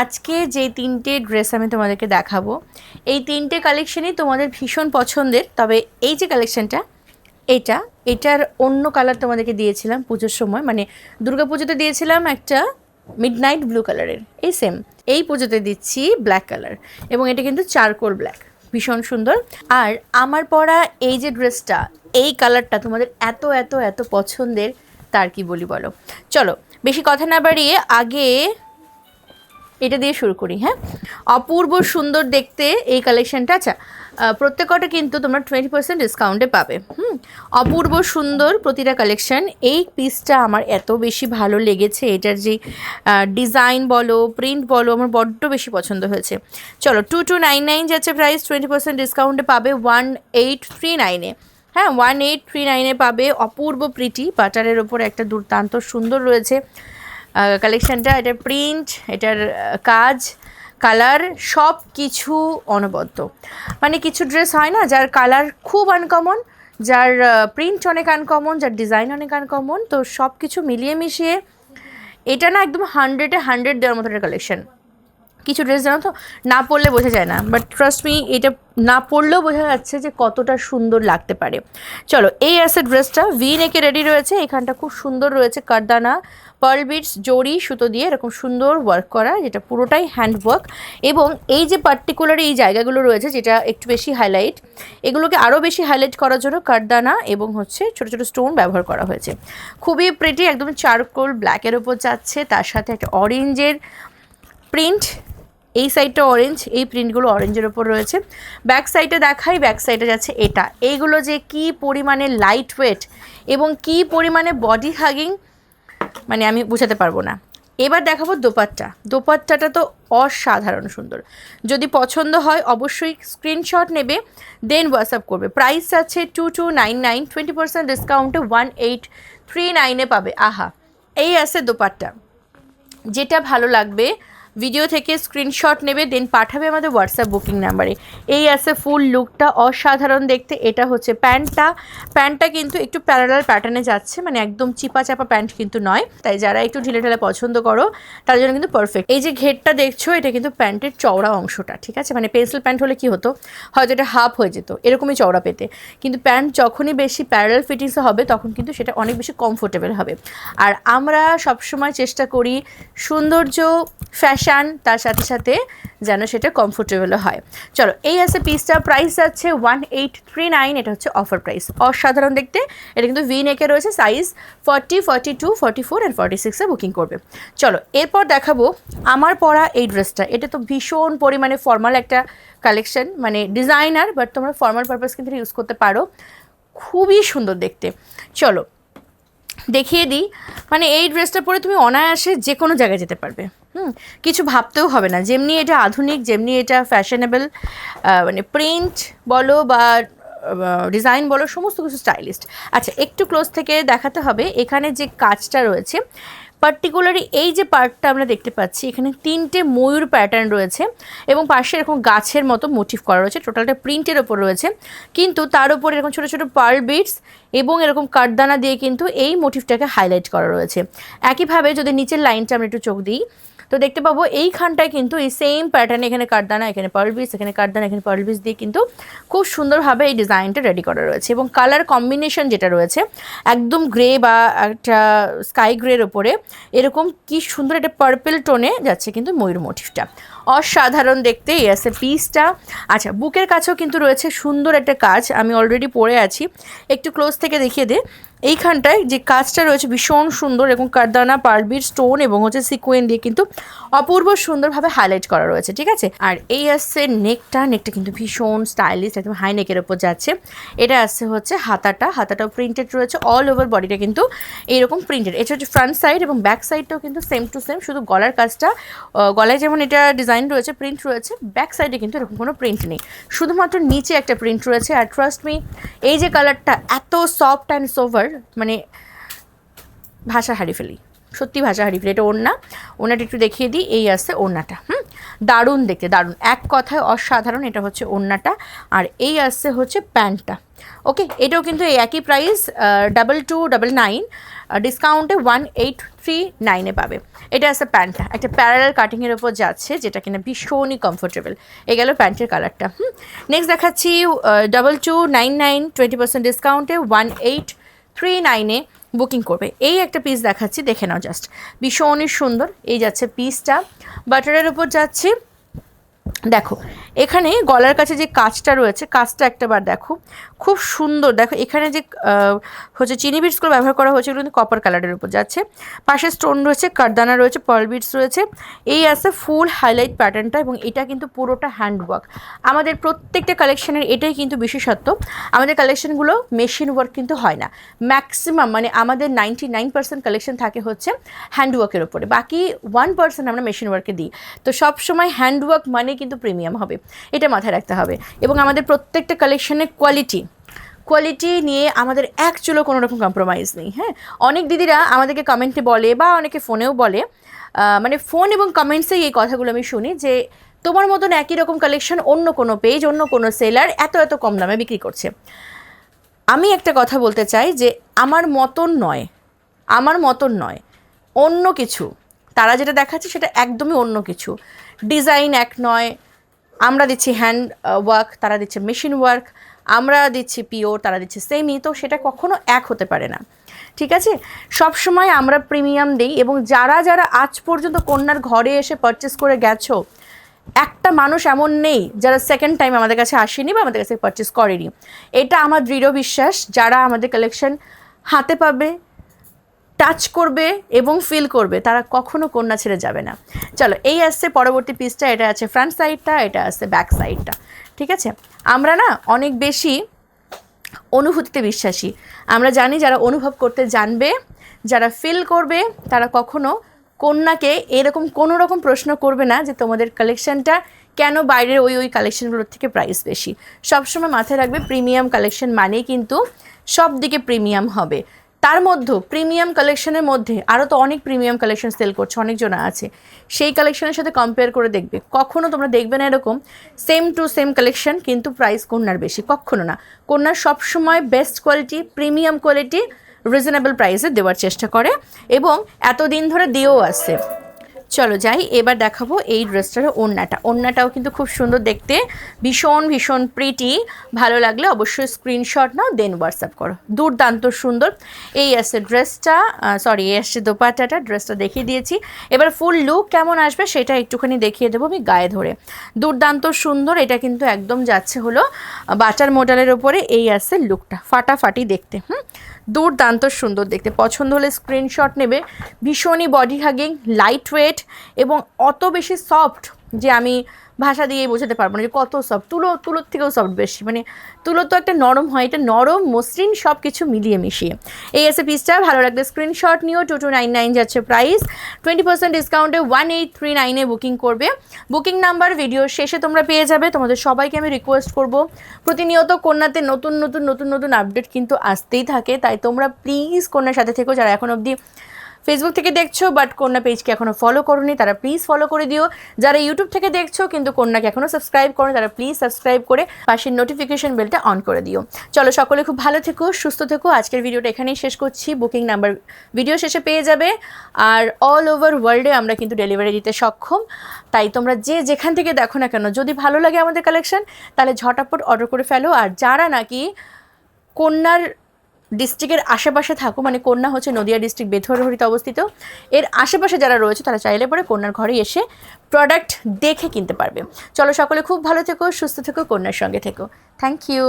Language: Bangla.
আজকে যে তিনটে ড্রেস আমি তোমাদেরকে দেখাবো, এই তিনটে কালেকশনই তোমাদের ভীষণ পছন্দের, তবে এই যে কালেকশনটা এটা, এটার অন্য কালার তোমাদেরকে দিয়েছিলাম পুজোর সময় মানে দুর্গা পুজোতে দিয়েছিলাম একটা মিডনাইট ব্লু কালারের এই সেম এই পুজোতে দিচ্ছি ব্ল্যাক কালার এবং এটা কিন্তু চারকোল ব্ল্যাক ভীষণ সুন্দর। আর আমার পরা এই যে ড্রেসটা, এই কালারটা তোমাদের এত এত এত পছন্দের, তার কি বলি বলো? চলো, বেশি কথা না বাড়িয়ে আগে এটা দিয়ে শুরু করি হ্যাঁ? অপূর্ব সুন্দর দেখতে এই কালেকশনটা আচ্ছা প্রত্যেকটা কিন্তু তোমরা টোয়েন্টি পার্সেন্ট ডিসকাউন্টে পাবে, হুম? অপূর্ব সুন্দর প্রতিটা কালেকশন এই পিসটা আমার এত বেশি ভালো লেগেছে, এটার যে ডিজাইন বলো প্রিন্ট বলো, আমার বড্ড বেশি পছন্দ হয়েছে। চলো টু টু নাইন নাইন যাচ্ছে প্রাইস টোয়েন্টি পার্সেন্ট ডিসকাউন্টে পাবে ওয়ান এইট থ্রি নাইনে হ্যাঁ? ওয়ান এইট থ্রি নাইনে পাবে অপূর্ব প্রীতি বাটারের ওপর একটা দুর্দান্ত সুন্দর রয়েছে। কালেকশনটা এটার প্রিন্ট এটার কাজ কালার সব কিছু অনবদ্য। মানে কিছু ড্রেস হয় না, যার কালার খুব আনকমন যার প্রিন্ট অনেক আনকমন যার ডিজাইন অনেক আনকমন তো সব কিছু মিলিয়ে মিশিয়ে এটা না একদম হান্ড্রেডে হান্ড্রেড দেওয়ার মতো একটা কালেকশন কিছু ড্রেস জানো তো? না পরলে বোঝা যায় না। বাট ট্রাস্ট মি এটা না পরলেও বোঝা যাচ্ছে যে কতটা সুন্দর লাগতে পারে। চলো, এই আছে ড্রেসটা ভি নেকে রেডি রয়েছে। এখানটা খুব সুন্দর রয়েছে। কারদানা পার্ল বিটস জড়ি, সুতো দিয়ে এরকম সুন্দর ওয়ার্ক করা, যেটা পুরোটাই হ্যান্ড ওয়ার্ক এবং এই যে পার্টিকুলার এই জায়গাগুলো রয়েছে, যেটা একটু বেশি হাইলাইট এগুলোকে আরও বেশি হাইলাইট করার জন্য কারদানা এবং হচ্ছে ছোটো ছোটো স্টোন ব্যবহার করা হয়েছে। খুবই প্রেটি একদম চারকোল ব্ল্যাকের ওপর যাচ্ছে। তার সাথে একটা অরেঞ্জের প্রিন্ট এই সাইডটা অরেঞ্জ এই প্রিন্টগুলো অরেঞ্জের ওপর রয়েছে। ব্যাক সাইডে দেখাই ব্যাক সাইডে যাচ্ছে এটা। এইগুলো যে কি পরিমাণে লাইট ওয়েট এবং কি পরিমাণে বডি হাগিং মানে আমি বোঝাতে পারব না। এবার দেখাবো দোপাট্টা। দোপাট্টাটা তো অসাধারণ সুন্দর। যদি পছন্দ হয়, অবশ্যই স্ক্রিনশট নেবে দেন হোয়াটসঅ্যাপ করবে। প্রাইস আছে two two nine nine twenty percent ডিসকাউন্টে ওয়ান এইট থ্রি নাইনে পাবে। আহা, এই আছে দোপাট্টা। যেটা ভালো লাগবে ভিডিও থেকে স্ক্রিনশট নেবে দেন পাঠাবে আমাদের হোয়াটসঅ্যাপ বুকিং নাম্বারে এই আছে ফুল লুকটা অসাধারণ দেখতে, এটা হচ্ছে প্যান্টটা। প্যান্টটা কিন্তু একটু প্যারালাল প্যাটার্নে যাচ্ছে মানে একদম চিপা চাপা প্যান্ট কিন্তু নয়। তাই যারা একটু ঢিলে ঢালে পছন্দ করো তার জন্য কিন্তু পারফেক্ট এই যে ঘেরটা দেখছ, এটা কিন্তু প্যান্টের চওড়া অংশটা, ঠিক আছে? মানে পেন্সিল প্যান্ট হলে কি হতো? হয়তো এটা হাফ হয়ে যেত, এরকমই চওড়া পেতে। কিন্তু প্যান্ট যখনই বেশি প্যারাল ফিটিংসে হবে, তখন কিন্তু সেটা অনেক বেশি কমফোর্টেবল হবে। আর আমরা সবসময় চেষ্টা করি সৌন্দর্য ফ্যাশন তার সাথে সাথে যেন সেটা কমফোর্টেবলও হয়। চলো, এই আছে পিসটা প্রাইস আছে ওয়ান এইট থ্রি নাইন এটা হচ্ছে অফার প্রাইস অসাধারণ দেখতে। এটা কিন্তু ভি নেকে রয়েছে size forty forty two forty four and forty সিক্সে বুকিং করবে। চলো, এরপর দেখাবো আমার পরা এই ড্রেসটা এটা তো ভীষণ পরিমাণে ফর্মাল একটা কালেকশন মানে ডিজাইনার বাট তোমরা ফর্মাল পারপাস কিন্তু ইউজ করতে পারো। খুবই সুন্দর দেখতে। চলো দেখিয়ে দিই। মানে এই ড্রেসটা পরে তুমি অনায়াসে যে কোনো জায়গায় যেতে পারবে। হুম, কিছু ভাবতেও হবে না। যেমনি এটা আধুনিক, যেমনি এটা ফ্যাশনেবল মানে প্রিন্ট বলো বা ডিজাইন বলো, সমস্ত কিছু স্টাইলিস্ট আচ্ছা একটু ক্লোজ থেকে দেখাতে হবে। এখানে যে কাজটা রয়েছে পার্টিকুলারলি এই যে পার্টটা আমরা দেখতে পাচ্ছি, এখানে তিনটে ময়ূর প্যাটার্ন রয়েছে এবং পাশে এরকম গাছের মতো মোটিভ করা রয়েছে টোটালটা প্রিন্টের ওপর রয়েছে। কিন্তু তার উপর এরকম ছোটো ছোটো পার্ল বিটস এবং এরকম কাঠদানা দিয়ে কিন্তু এই মোটিভটাকে হাইলাইট করা রয়েছে। একইভাবে যদি নিচের লাইনটা আমরা একটু চোখ দিই তো দেখতে পাবো এইখানটায় কিন্তু এই সেম প্যাটার্ন এখানে কাঠদানা, এখানে পার্ল বিটস এখানে কাঠদানা, এখানে পার্ল বিটস দিয়ে কিন্তু খুব সুন্দরভাবে এই ডিজাইনটা রেডি করা রয়েছে এবং কালার কম্বিনেশন যেটা রয়েছে, একদম গ্রে বা একটা স্কাই গ্রের ওপরে এরকম কি সুন্দর একটা পার্পেল টোনে যাচ্ছে কিন্তু ময়ূর মোটিভটা অসাধারণ দেখতে এই আছে পিসটা আচ্ছা বুকের কাছেও কিন্তু রয়েছে সুন্দর একটা কাজ, আমি অলরেডি পরে আছি। একটু ক্লোজ থেকে দেখিয়ে দে। এইখানটায় যে কাজটা রয়েছে ভীষণ সুন্দর এবং কারদানা, পারবির, স্টোন এবং হচ্ছে সিকোয়েন দিয়ে কিন্তু অপূর্ব সুন্দরভাবে হাইলাইট করা রয়েছে, ঠিক আছে? আর এই আসছে নেকটা নেকটা কিন্তু ভীষণ স্টাইলিশ একদম হাই নেকের ওপর যাচ্ছে। এটা আসছে হচ্ছে হাতাটা, হাতাটাও প্রিন্টেড রয়েছে অল ওভার বডিটা কিন্তু এইরকম প্রিন্টেড এটা হচ্ছে ফ্রন্ট সাইড এবং ব্যাক সাইডটাও কিন্তু সেম টু সেম শুধু গলার কাজটা গলায় যেমন এটা ডিজাইন রয়েছে প্রিন্ট রয়েছে ব্যাক সাইডে কিন্তু এরকম কোনো প্রিন্ট নেই। শুধুমাত্র নিচে একটা প্রিন্ট রয়েছে, আর ট্রাস্ট মি এই যে কালারটা এত সফট অ্যান্ড সোভার মানে ভাষা হারিয়ে ফেলি। সত্যি ভাষা হারিয়ে ফেলি। এটা ওড়না। ওড়নাটা একটু দেখিয়ে দিই। এই আসছে ওড়নাটা, হুম? দারুণ দেখতে, দারুণ। এক কথায় অসাধারণ এটা হচ্ছে ওড়নাটা। আর এই আসছে হচ্ছে প্যান্টটা। ওকে, এটাও কিন্তু এই একই price double two double nine ডিসকাউন্টে ওয়ান এইট থ্রি নাইনে পাবে। এটা আছে প্যান্টটা। একটা প্যারালাল কাটিংয়ের ওপর যাচ্ছে, যেটা কিনা ভীষণই কমফোর্টেবল এ গেল প্যান্টের কালারটা হুম? নেক্সট দেখাচ্ছি double two nine nine twenty percent ডিসকাউন্টে ওয়ান এইট থ্রি নাইনে বুকিং করবে। এই একটা পিস দেখাচ্ছি, দেখে নাও জাস্ট ভীষণই সুন্দর, এই যাচ্ছে পিসটা বাটারের উপর যাচ্ছি। দেখো, এখানে গলার কাছে যে কাজটা রয়েছে, কাজটা একটাবার দেখো। খুব সুন্দর, দেখো, এখানে যে হচ্ছে চিনি বিটসগুলো ব্যবহার করা হয়েছে কিন্তু কপার কালারের উপর যাচ্ছে। পাশে স্টোন রয়েছে কারদানা রয়েছে পার্ল বিটস রয়েছে। এই আছে ফুল হাইলাইট প্যাটার্নটা এবং এটা কিন্তু পুরোটা হ্যান্ডওয়ার্ক আমাদের প্রত্যেকটা কালেকশনের এটাই কিন্তু বিশেষত্ব, আমাদের কালেকশনগুলো মেশিন ওয়ার্ক কিন্তু হয় না। ম্যাক্সিমাম মানে আমাদের নাইনটি নাইন পার্সেন্ট কালেকশন থাকে হচ্ছে হ্যান্ডওয়ার্কের ওপরে বাকি ওয়ান পার্সেন্ট আমরা মেশিন ওয়ার্কে দিই। তো সবসময় হ্যান্ডওয়ার্ক মানে কিন্তু প্রিমিয়াম হবে। এটা মাথায় রাখতে হবে। এবং আমাদের প্রত্যেকটা কালেকশনের কোয়ালিটি কোয়ালিটি নিয়ে আমাদের এক চুলো কোনো রকম কম্প্রোমাইজ নেই হ্যাঁ? অনেক দিদিরা আমাদেরকে কমেন্টে বলে বা অনেকে ফোনেও বলে মানে ফোন এবং কমেন্টসেই এই কথাগুলো আমি শুনি যে তোমার মতন একই রকম কালেকশন অন্য কোনো পেজ অন্য কোনো সেলার এত এত কম দামে বিক্রি করছে। আমি একটা কথা বলতে চাই যে আমার মতন নয়, আমার মতন নয়, অন্য কিছু, তারা যেটা দেখাচ্ছে সেটা একদমই অন্য কিছু। ডিজাইন এক নয় আমরা দিচ্ছি হ্যান্ড ওয়ার্ক তারা দিচ্ছে মেশিন ওয়ার্ক আমরা দিচ্ছি পিওর তারা দিচ্ছে সেমি তো সেটা কখনো এক হতে পারে না। ঠিক আছে? সব সময় আমরা প্রিমিয়াম দিই এবং যারা যারা আজ পর্যন্ত কন্যার ঘরে এসে পারচেস করে গেছো, একটা মানুষ এমন নেই যারা সেকেন্ড টাইম আমাদের কাছে আসেনি বা আমাদের কাছে পারচেস করেনি। এটা আমার দৃঢ় বিশ্বাস, যারা আমাদের কালেকশন হাতে পাবে টাচ করবে এবং ফিল করবে, তারা কখনো কন্যা ছেড়ে যাবে না। চলো, এই আসছে পরবর্তী পিসটা এটা আছে ফ্রন্ট সাইডটা এটা আসছে ব্যাক সাইডটা ঠিক আছে? আমরা না অনেক বেশি অনুভূতিতে বিশ্বাসী। আমরা জানি যারা অনুভব করতে জানবে, যারা ফিল করবে, তারা কখনো কন্যাকে এরকম কোনো রকম প্রশ্ন করবে না যে তোমাদের কালেকশনটা কেন বাইরের ওই ওই কালেকশনগুলোর থেকে প্রাইস বেশি। সবসময় মাথায় রাখবে প্রিমিয়াম কালেকশন মানেই কিন্তু সব দিকে প্রিমিয়াম হবে। তার মধ্যে প্রিমিয়াম কালেকশনের মধ্যে আরও তো অনেক প্রিমিয়াম কালেকশন সেল করছে, অনেকজন আছে। সেই কালেকশনের সাথে কম্পেয়ার করে দেখবে। কখনও তোমরা দেখবে না এরকম সেম টু সেম কালেকশন কিন্তু প্রাইস কন্যার বেশি। কখনো না। কন্যার সবসময় best quality premium quality reasonable প্রাইসে দেওয়ার চেষ্টা করে এবং এতদিন ধরে দিয়েও আসছে। চলো যাই, এবার দেখাবো এই ড্রেসটার ওড়নাটা। ওড়নাটাও কিন্তু খুব সুন্দর দেখতে, ভীষণ ভীষণ প্রিটি ভালো লাগলে অবশ্যই স্ক্রিনশট নাও দেন হোয়াটসঅ্যাপ করো। দুর্দান্ত সুন্দর। এই আছে ড্রেসটা সরি এই আসছে দোপাটাটা ড্রেসটা দেখিয়ে দিয়েছি। এবার ফুল লুক কেমন আসবে সেটা একটুখানি দেখিয়ে দেবো আমি গায়ে ধরে। দুর্দান্ত সুন্দর, এটা কিন্তু একদম যাচ্ছে হলো বাটার মোডালের ওপরে এই আছে লুকটা ফাটাফাটি দেখতে, হুম? দুর্দান্ত সুন্দর দেখতে। পছন্দ হলে স্ক্রিনশট নেবে। ভীষণই বডি হাগিং লাইট ওয়েট এবং অত বেশি সফট যে আমি ভাষা দিয়ে বোঝাতে পারব না যে কত সফট তুলো, তুলোর থেকেও সফট বেশি। মানে তুলো তো একটা নরম হয়, এটা নরম, মসৃণ সব কিছু মিলিয়ে মিশিয়ে। এই এসে পিসটা ভালো লাগবে স্ক্রিনশট নিয়েও টু টু নাইন নাইন যাচ্ছে প্রাইস টোয়েন্টি পার্সেন্ট ডিসকাউন্টে ওয়ান এইট থ্রি নাইনে বুকিং করবে। বুকিং নাম্বার ভিডিও শেষে তোমরা পেয়ে যাবে, তোমাদের সবাইকে আমি রিকোয়েস্ট করব। প্রতিনিয়ত কন্যাতে নতুন নতুন নতুন নতুন আপডেট কিন্তু আসতেই থাকে, তাই তোমরা প্লিজ কন্যার সাথে থেকো, যারা এখন অবধি ফেসবুক থেকে দেখছ বাট কন্যা পেজকে এখনও ফলো করোনি, তারা প্লিজ ফলো করে দিও। যারা ইউটিউব থেকে দেখছ, কিন্তু কন্যাকে এখনও সাবস্ক্রাইব করো তারা প্লিজ সাবস্ক্রাইব করে পাশের নোটিফিকেশন বেলটা অন করে দিও। চলো সকলে খুব ভালো থেকো, সুস্থ থেকো। আজকের ভিডিওটা এখানেই শেষ করছি। বুকিং নাম্বার ভিডিও শেষে পেয়ে যাবে। আর অল ওভার ওয়ার্ল্ডে আমরা কিন্তু ডেলিভারি দিতে সক্ষম। তাই তোমরা যে যেখান থেকে দেখো না কেন, যদি ভালো লাগে আমাদের কালেকশন তাহলে ঝটাপট অর্ডার করে ফেলো। আর যারা নাকি কন্যার ডিস্ট্রিক্টের আশেপাশে থাকো মানে কন্যা হচ্ছে নদিয়া ডিস্ট্রিক্ট বেথরহরিতে অবস্থিত। এর আশেপাশে যারা রয়েছে, তারা চাইলে পরে কন্যার ঘরে এসে প্রোডাক্ট দেখে কিনতে পারবে। চলো সকলে খুব ভালো থেকো, সুস্থ থেকো, কন্যার সঙ্গে থেকো। Thank you